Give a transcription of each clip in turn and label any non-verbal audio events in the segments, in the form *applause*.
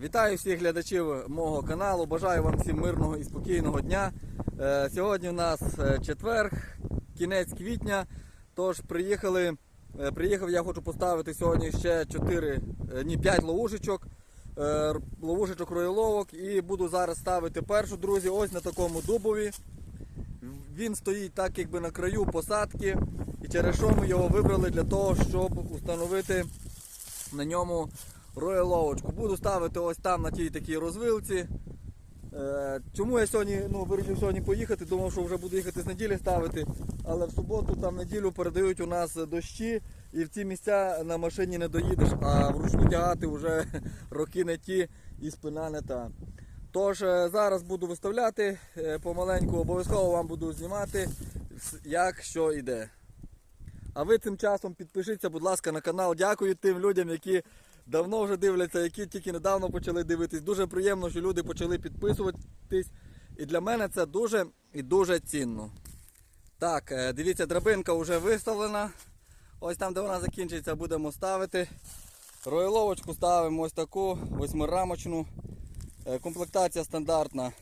Вітаю всіх глядачів мого каналу. Бажаю вам всім мирного і спокійного дня. Е, Сьогодні у нас е, четверг, кінець квітня. Тож приїхали. е, Приїхав, я хочу поставити сьогодні ще 4, е, ні, 5 ловушечок. Ловушечок роєловок і буду зараз ставити першу, друзі, ось на такому дубові. Він стоїть так, якби на краю посадки, і через що ми його вибрали для того, щоб установити на ньому роєловочку. Буду ставити ось там на тій такій розвилці. Е, Чому я сьогодні ну, вирішив сьогодні поїхати? Думав, що вже буду їхати з неділі ставити, але в суботу там неділю передають у нас дощі, і в ці місця на машині не доїдеш, а вручну тягати вже *laughs* роки не ті і спина не та. Тож е, зараз буду виставляти е, помаленьку, обов'язково вам буду знімати, як що йде. А ви цим часом підпишіться, будь ласка, на канал. Дякую тим людям, які давно вже дивляться, які тільки недавно почали дивитись. Дуже приємно, що люди почали підписуватись. І для мене це дуже і дуже цінно. Так, е, дивіться, драбинка вже виставлена. Ось там, де вона закінчиться, будемо ставити. Ройловочку ставимо ось таку восьмирамочну. Е, Комплектація стандартна.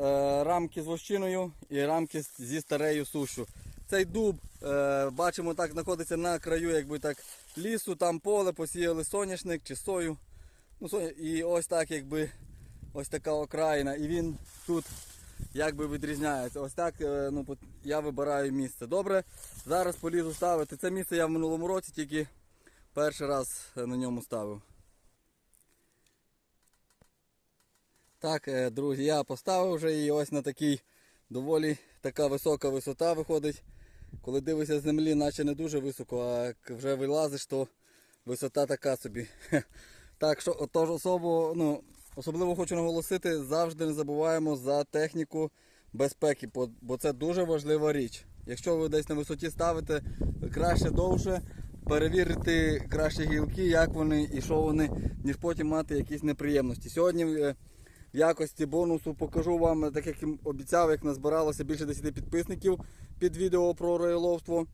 Е, Рамки з вощиною і рамки зі старею сушю. Цей дуб, бачимо, так знаходиться на краю якби так, лісу, там поле, посіяли соняшник чи сою. Ну, і ось так якби ось така окраїна. І він тут якби відрізняється. Ось так е, ну, я вибираю місце. Добре, зараз полізу ставити. Це місце я в минулому році тільки перший раз е, на ньому ставив. Так, е, друзі, я поставив вже її ось на такій доволі така висока висота виходить. Коли дивишся з землі, наче не дуже високо, а як вже вилазиш, то висота така собі. *laughs* Так що отож особо, ну, особливо хочу наголосити, завжди не забуваємо за техніку безпеки, бо- бо це дуже важлива річ. Якщо ви десь на висоті ставите, краще довше перевірити краще гілки, як вони і що вони, ніж потім мати якісь неприємності. Сьогодні е, в якості бонусу покажу вам, так як і обіцяв, як назбиралося більше 10 підписників під відео про роєловство.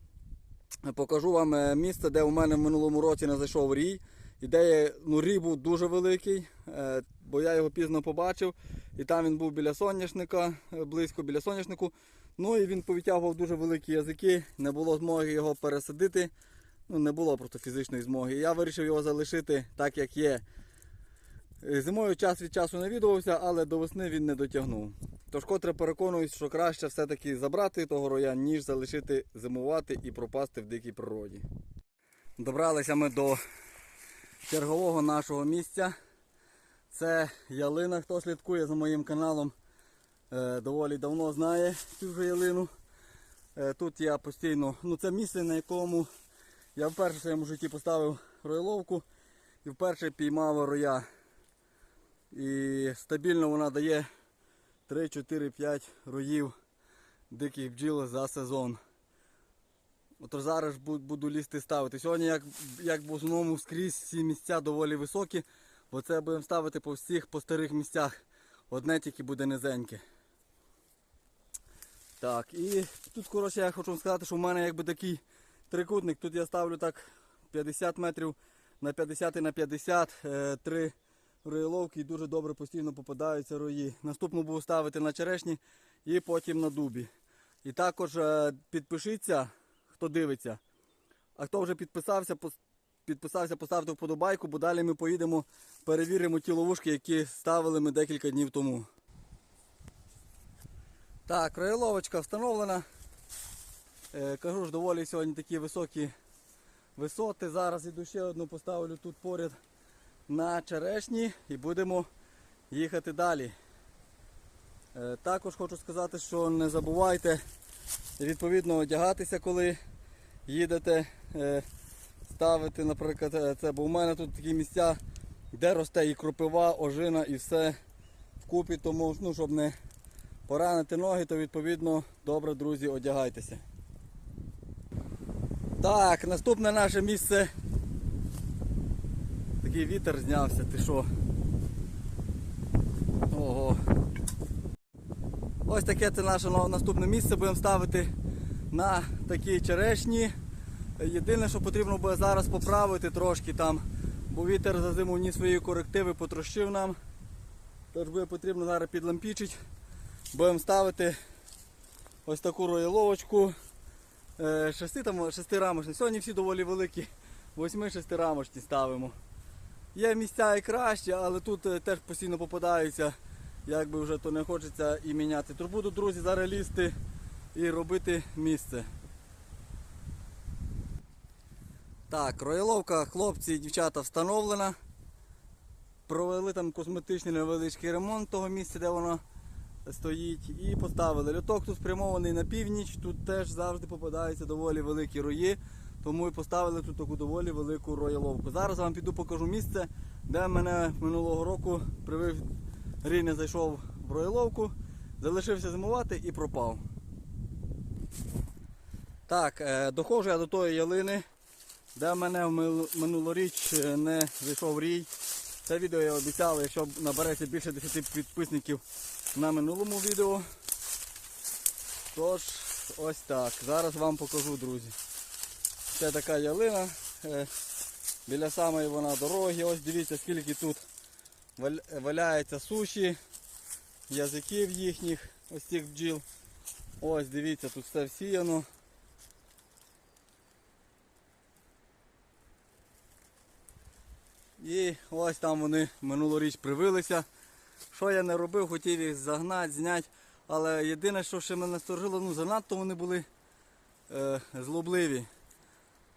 Покажу вам е, місце, де у мене в минулому році не зайшов рій. І де є, ну, рій був дуже великий, е, бо я його пізно побачив. І там він був біля соняшника, е, близько біля соняшнику. Ну і він повитягував дуже великі язики, не було змоги його пересадити. Ну, не було просто фізичної змоги. Я вирішив його залишити так, як є. Зимою час від часу навідувався, але до весни він не дотягнув. Тож котре переконуюсь, що краще все-таки забрати того роя, ніж залишити зимувати і пропасти в дикій природі. Добралися ми до чергового нашого місця. Це ялина. Хто слідкує за моїм каналом, е, доволі давно знає цю вже ялину. Е, Тут я постійно, ну це місце, на якому я вперше в своєму житті поставив ройловку і вперше піймав роя. І стабільно вона дає 3-4-5 роїв диких бджіл за сезон. От Зараз буду лізти ставити. Сьогодні, як як в основному скрізь всі місця доволі високі, бо це будемо ставити по всіх по старих місцях. Одне тільки буде низеньке. Так, і тут коротше, я хочу сказати, що в мене якби такий трикутник. Тут я ставлю так 50 метрів на 50 і на 50, 3 е, роєловки і дуже добре постійно попадаються рої. Наступну буду ставити на черешні і потім на дубі. І також е, підпишіться, хто дивиться. А хто вже підписався, підписався, поставте вподобайку, бо далі ми поїдемо, перевіримо ті ловушки, які ставили ми декілька днів тому. Так, роєловочка встановлена. Е, кажу ж, доволі сьогодні такі високі висоти. Зараз іду ще одну поставлю тут поряд на черешні і будемо їхати далі. Е, Також хочу сказати, що не забувайте відповідно одягатися, коли їдете, е, ставити, наприклад, е, це, бо у мене тут такі місця, де росте і кропива, ожина і все вкупі, тому ну, щоб не поранити ноги, то відповідно добре, друзі, одягайтеся. Так, наступне наше місце. Такий вітер знявся, ти що? Ого. Ось таке це наше наступне місце будемо ставити на такі черешні. Єдине, що потрібно буде зараз поправити трошки там бо вітер за зиму вніс свої корективи, потрощив нам. Тож буде потрібно зараз підлампічити. Будемо ставити ось таку рояловочку. Е, Шести, там, шестирамочні. Сьогодні всі доволі великі. Восьми шестирамочні ставимо. Є місця і краще, але тут е, теж постійно попадаються. Як би вже то не хочеться і міняти. Тож буду, друзі, зараз лізти і робити місце. Так, рояловка, хлопці і дівчата встановлена. Провели там косметичний невеличкий ремонт того місця, де вона стоїть, і поставили. Льоток тут спрямований на північ, тут теж завжди попадаються доволі великі рої, тому і поставили тут таку доволі велику рояловку. Зараз вам піду покажу місце, де мене минулого року привив рій не зайшов в рояловку, залишився зимувати і пропав. Так, е, доходжу я до тої ялини, де мене минулоріч е, не зайшов рій. Це відео я обіцяв, якщо набереться більше 10 підписників на минулому відео. Тож, ось так. Зараз вам покажу, друзі. Це така ялина. е, Біля самої вона дороги. Ось дивіться, скільки тут валя- валяється суші, язиків їхніх, ось цих бджіл. Ось дивіться, тут все всіяно. І ось там вони минулоріч привилися. Що я не робив, хотів їх загнати, зняти. Але єдине, що ще мене сторожило, ну занадто вони були е, злобливі.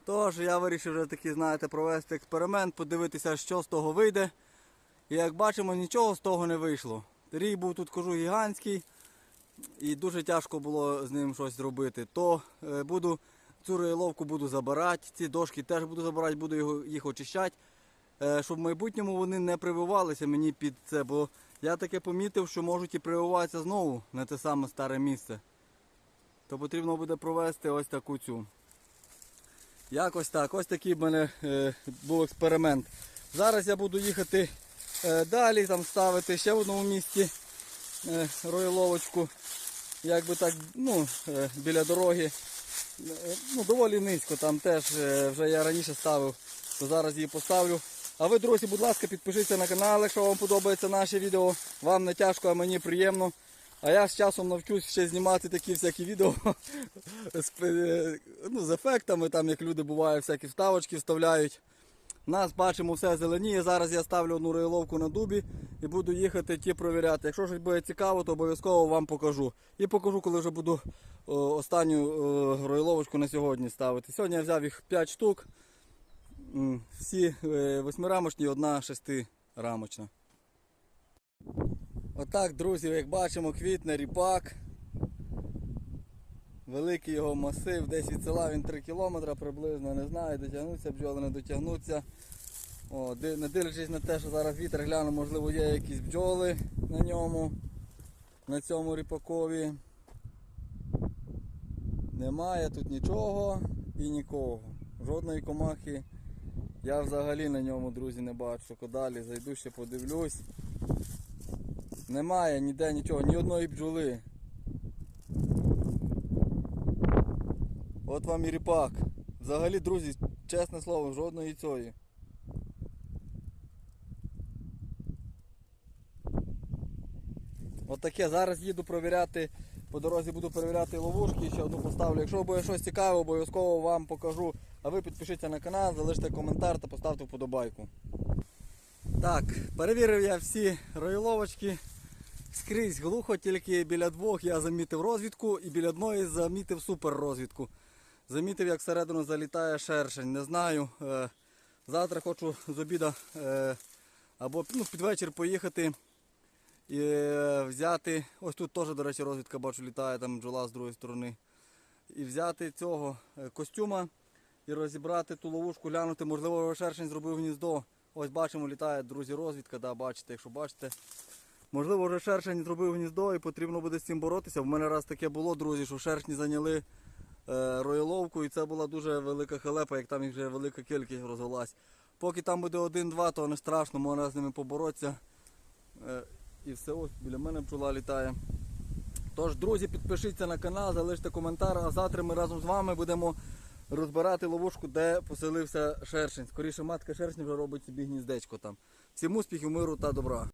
Тож я вирішив вже таки, знаєте, провести експеримент, подивитися, що з того вийде. І як бачимо, нічого з того не вийшло. Рій був тут, кажу, гігантський, і дуже тяжко було з ним щось зробити. То е, буду цю рояловку буду забирати, ці дошки теж буду забирати, буду його, їх очищати, е, щоб в майбутньому вони не прививалися мені під це, бо я таке помітив, що можуть і прививатися знову на те саме старе місце. То потрібно буде провести ось таку цю. Якось так, ось такий в мене е, був експеримент. Зараз я буду їхати е, далі, там ставити ще в одному місці е, рояловочку. Якби так, ну, е, біля дороги. Е, ну, доволі низько, там теж е, вже я раніше ставив, то зараз її поставлю. А ви, друзі, будь ласка, підпишіться на канал, якщо вам подобається наше відео. Вам не тяжко, а мені приємно. А я з часом навчусь ще знімати такі всякі відео *laughs* з, е, ну, з ефектами, там як люди бувають, всякі вставочки вставляють. Нас бачимо, все зеленіє. Зараз я ставлю одну рояловку на дубі і буду їхати ті провіряти. Якщо щось буде цікаво, то обов'язково вам покажу. І покажу, коли вже буду о, останню о, рояловочку на сьогодні ставити. Сьогодні я взяв їх 5 штук. Всі е, восьмирамочні, одна шестирамочна. Отак, друзі, як бачимо, квітне ріпак. Великий його масив, десь від села він 3 кілометри приблизно, не знаю, дотягнуться бджоли, не дотягнуться. О, не дивлячись на те, що зараз вітер гляну, можливо, є якісь бджоли на ньому, на цьому ріпакові. Немає тут нічого і нікого. Жодної комахи я взагалі на ньому, друзі, не бачу. Далі зайду ще подивлюсь. Немає ніде нічого, ні одної бджоли. От вам і ріпак. Взагалі, друзі, чесне слово, жодної цієї. От таке, зараз їду провіряти, по дорозі буду перевіряти ловушки, ще одну поставлю. Якщо буде щось цікаве, обов'язково вам покажу. А ви підпишіться на канал, залиште коментар та поставте вподобайку. Так, перевірив я всі ройловочки. Скрізь глухо, тільки біля двох я замітив розвідку і біля одної замітив супер розвідку. Замітив, як всередину залітає шершень. Не знаю. Е, завтра хочу з обіда е, або ну, під вечір поїхати і е, взяти. Ось тут теж, до речі, розвідка бачу, літає там бджола з другої сторони. І взяти цього костюма і розібрати ту ловушку, глянути, можливо, шершень зробив гніздо. Ось бачимо, літає, друзі, розвідка, да, бачите, якщо бачите. Можливо, вже шершень зробив гніздо і потрібно буде з цим боротися. В мене раз таке було, друзі, що шершні зайняли е, рояловку і це була дуже велика халепа, як там їх вже велика кількість розвелась. Поки там буде один-два, то не страшно, можна з ними поборотися. Е, і все, ось біля мене бджола літає. Тож, друзі, підпишіться на канал, залиште коментар, а завтра ми разом з вами будемо розбирати ловушку, де поселився шершень. Скоріше матка шершня вже робить собі гніздечко там. Всім успіхів, миру та добра.